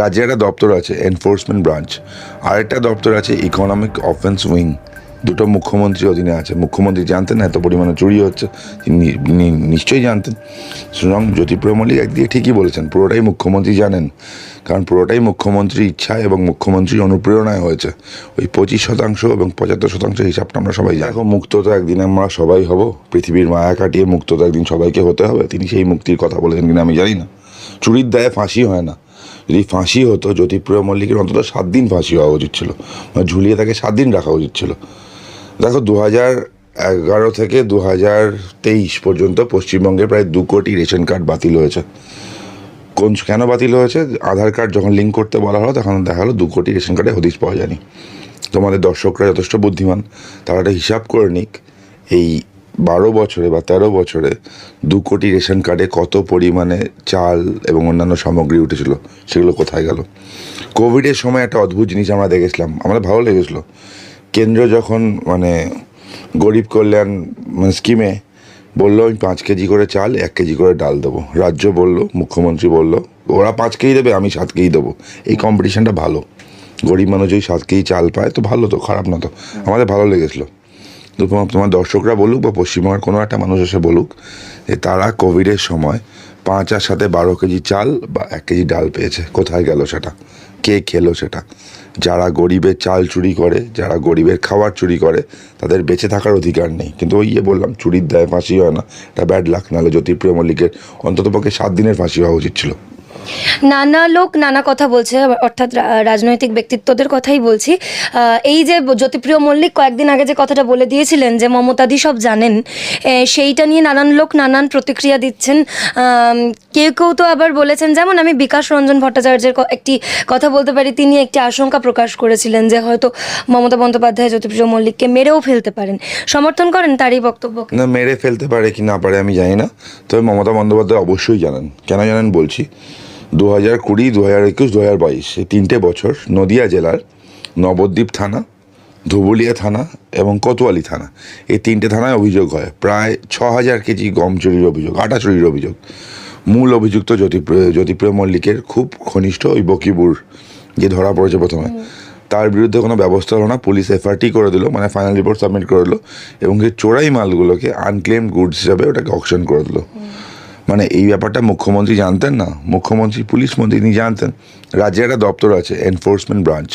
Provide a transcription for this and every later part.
রাজ্যে একটা দপ্তর আছে এনফোর্সমেন্ট ব্রাঞ্চ আরেকটা দপ্তর আছে ইকোনমিক অফেন্স উইং দুটো মুখ্যমন্ত্রী অধীনে আছে। মুখ্যমন্ত্রী জানতেন এত পরিমাণে চুরি হচ্ছে, তিনি নিশ্চয়ই জানতেন। সুতরাং জ্যোতিপ্রিয় মল্লিক একদিকে ঠিকই বলেছেন, পুরোটাই মুখ্যমন্ত্রী জানেন, কারণ পুরোটাই মুখ্যমন্ত্রীর ইচ্ছা এবং মুখ্যমন্ত্রীর অনুপ্রেরণায় হয়েছে। ওই পঁচিশ শতাংশ এবং পঁচাত্তর শতাংশ হিসাবটা আমরা সবাই জানি। এখন মুক্ত তো একদিন আমরা সবাই হব, পৃথিবীর মায়া কাটিয়ে মুক্ত তো একদিন সবাইকে হতে হবে, তিনি সেই মুক্তির কথা বলেছেন কিনা আমি জানি না। চুরির দায়ে ফাঁসি হয় না। যদি ফাঁসি হতো, জ্যোতিপ্রিয় মল্লিকের অন্তত সাত দিন ফাঁসি হওয়া উচিত ছিল। মানে ঝুলিয়ে তাকে সাত দিন রাখা উচিত ছিল। দেখো দু হাজার এগারো থেকে দু হাজার তেইশ পর্যন্ত পশ্চিমবঙ্গে প্রায় দু কোটি রেশন কার্ড বাতিল হয়েছে। কোন, কেন বাতিল হয়েছে? আধার কার্ড যখন লিঙ্ক করতে বলা হলো, তখন দেখা হলো দু কোটি রেশন কার্ডে হদিশ পাওয়া যায়নি। তোমাদের দর্শকরা যথেষ্ট বুদ্ধিমান, তারা একটা হিসাব করে নিক, এই বারো বছরে বা তেরো বছরে দু কোটি রেশন কার্ডে কত পরিমাণে চাল এবং অন্যান্য সামগ্রী উঠেছিল? সেগুলো কোথায় গেল? কোভিডের সময় একটা অদ্ভুত জিনিস আমরা দেখেছিলাম। আমাদের ভালো লেগেছিলো। কেন্দ্র যখন মানে গরিব কল্যাণ মানে স্কিমে বলল, আমি পাঁচ কেজি করে চাল, এক কেজি করে ডাল দেবো। রাজ্য বলল, মুখ্যমন্ত্রী বলল, ওরা পাঁচ কেজি দেবে, আমি সাত কেজি দেবো। এই কম্পিটিশনটা ভালো। গরিব মানুষ যদি সাত কেজি চাল পায়, তো ভালো তো, খারাপ না তো। আমাদের ভালো লেগেছিলো। তোমার দর্শকরা বলুক বা পশ্চিমবঙ্গের কোনো একটা মানুষ এসে বলুক যে তারা কোভিডের সময় পাঁচ আর সাথে বারো কেজি চাল বা এক কেজি ডাল পেয়েছে। কোথায় গেল সেটা? কে খেলো সেটা? যারা গরিবের চাল চুরি করে, যারা গরিবের খাবার চুরি করে, তাদের বেঁচে থাকার অধিকার নেই। কিন্তু ওই ইয়ে বললাম, চুরির দায় ফাঁসি হয় না। এটা ব্যাড লাক নাহলে জ্যোতিপ্রিয় মল্লিকের অন্ততপক্ষে সাত দিনের ফাঁসি হওয়া উচিত ছিল। নানা লোক নানা কথা বলছে, অর্থাৎ রাজনৈতিক ব্যক্তিত্বদের কথাই বলছি। এই যে জ্যোতিপ্রিয় মল্লিক কয়েকদিন আগে যে কথাটা বলে দিয়েছিলেন যে মমতাদি সব জানেন সেইটা নিয়ে নানান লোক নানান প্রতিক্রিয়া দিচ্ছেন। কেউ কেউ তো আবার বলেছেন, যেমন আমি বিকাশ রঞ্জন ভট্টাচার্যের একটি কথা বলতে পারি, তিনি একটি আশঙ্কা প্রকাশ করেছিলেন যে হয়তো মমতা বন্দ্যোপাধ্যায় জ্যোতিপ্রিয় মল্লিককে মেরেও ফেলতে পারেন। সমর্থন করেন তারই বক্তব্য? না, মেরে ফেলতে পারে কি না পারে আমি জানি না, তবে মমতা বন্দ্যোপাধ্যায় অবশ্যই জানেন। কেন জানেন বলছি? দু হাজার কুড়ি দু হাজার একুশ দু হাজার বাইশ এই তিনটে বছর নদিয়া জেলার নবদ্বীপ থানা ধুবুলিয়া থানা এবং কোতোয়ালি থানা এই তিনটে থানায় অভিযোগ হয়। প্রায় ছ হাজার কেজি গম চুরির অভিযোগ আটা চুরির অভিযোগ। মূল অভিযুক্ত জ্যোতিপ্রিয় জ্যোতিপ্রিয় মল্লিকের খুব ঘনিষ্ঠ ওই বকিবুর যে ধরা পড়েছে প্রথমে। তার বিরুদ্ধে কোনো ব্যবস্থা হলো না পুলিশ এফআরটি করে দিল মানে ফাইনাল রিপোর্ট সাবমিট করে দিল এবং সেই চোরাই মালগুলোকে আনক্লেম গুডস হিসাবে ওটাকে অকশন করে দিল। মানে এই ব্যাপারটা মুখ্যমন্ত্রী জানতেন না। মুখ্যমন্ত্রী, পুলিশ মন্ত্রী তিনি জানতেন রাজ্যে একটা দপ্তর আছে এনফোর্সমেন্ট ব্রাঞ্চ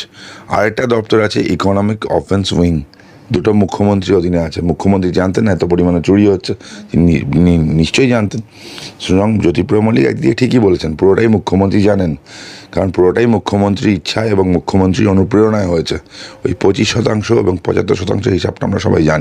আরেকটা দপ্তর আছে ইকোনমিক অফেন্স উইং দুটো মুখ্যমন্ত্রী অধীনে আছে। মুখ্যমন্ত্রী জানতেন না, এত পরিমাণে চুরি হচ্ছে, তিনি নিশ্চয়ই জানতেন। সুতরাং জ্যোতিপ্রিয় মল্লিক একদিকে ঠিকই বলেছেন, পুরোটাই মুখ্যমন্ত্রী জানেন। কারণ পুরোটাই মুখ্যমন্ত্রীর ইচ্ছা এবং মুখ্যমন্ত্রীর অনুপ্রেরণায় হয়েছে। ওই পঁচিশ শতাংশ এবং পঁচাত্তর শতাংশ হিসাবটা আমরা সবাই জানি।